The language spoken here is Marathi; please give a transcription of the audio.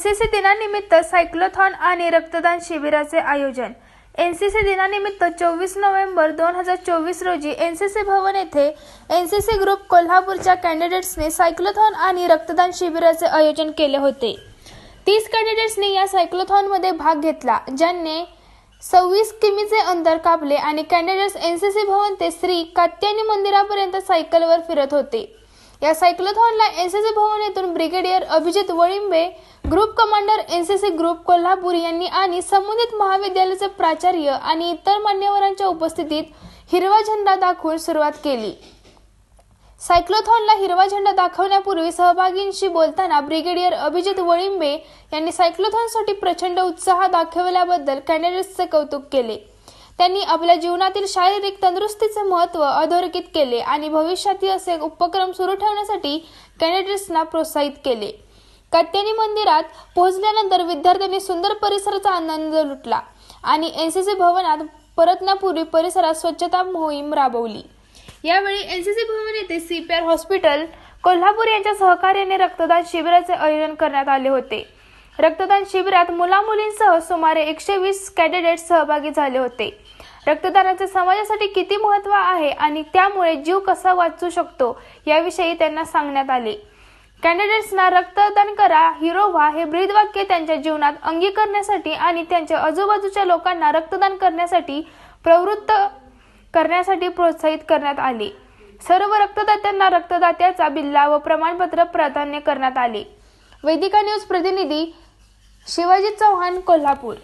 एनसीसी दिनानिमित्त सायक्लोथॉन आणि रक्तदान शिबिराचे आयोजन. एनसीसी दिनानिमित्त चोवीस नोव्हेंबर दोन हजार चोवीस रोजी एनसीसी भवन येथे एनसीसी ग्रुप कोल्हापूरच्या कॅन्डिडेट्सने सायक्लोथॉन आणि रक्तदान शिबिराचे आयोजन केले होते. तीस कॅन्डिडेट्सनी या सायक्लोथॉनमध्ये भाग घेतला ज्यांनी सव्वीस किमीचे अंतर कापले आणि कॅन्डिडेट्स एनसीसी भवन ते श्री कात्यायनी मंदिरापर्यंत सायकलवर फिरत होते. या सायक्लोथॉनला एनसीसी भवन येथून brigadier Abhijit Valimbe group commander NCC group Kolhapur यांनी आणि संबंधित महाविद्यालयाचे प्राचार्य आणि इतर मान्यवरांच्या उपस्थितीत हिरवा झेंडा दाखवून सुरुवात केली. सायक्लोथॉनला हिरवा झेंडा दाखवण्यापूर्वी सहभागींशी बोलताना ब्रिगेडियर अभिजित वळिंबे यांनी सायक्लोथॉनसाठी प्रचंड उत्साह दाखवल्याबद्दल कॅन्डिडेट्सचे कौतुक केले. त्यांनी आपल्या जीवनातील शारीरिक तंदुरुस्तीचे महत्त्व अधोरेखित केले आणि भविष्यातील असे उपक्रम सुरू ठेवण्यासाठी कॅन्डिडेट्सना प्रोत्साहित केले. कत्यानी मंदिरात पोहोचल्यानंतर विद्यार्थ्यांनी सुंदर परिसराचा आनंद लुटला आणि एनसीसी भवनात परतण्यापूर्वी परिसरात स्वच्छता मोहीम राबवली. यावेळी एनसीसी भवन येथे सीपीआर हॉस्पिटल कोल्हापूर यांच्या सहकार्याने रक्तदान शिबिराचे आयोजन करण्यात आले होते. रक्तदान शिबिरात मुलामुलींसह सुमारे एकशे वीस कॅन्डिडेट सहभागी झाले होते. रक्तदानाचे समाजासाठी किती महत्त्व आहे आणि त्यामुळे जीव कसा वाचू शकतो याविषयी त्यांना सांगण्यात आले. कॅन्डिडेट्सना रक्तदान करा हिरो व्हा हे ब्रीदवाक्य त्यांच्या जीवनात अंगी करण्यासाठी आणि त्यांच्या आजूबाजूच्या लोकांना रक्तदान करण्यासाठी प्रवृत्त करण्यासाठी प्रोत्साहित करण्यात आले. सर्व रक्तदात्यांना रक्तदात्याचा बिल्ला व प्रमाणपत्र प्राधान्य करण्यात आले. वेदिका न्यूज प्रतिनिधी शिवाजी चव्हाण कोल्हापूर.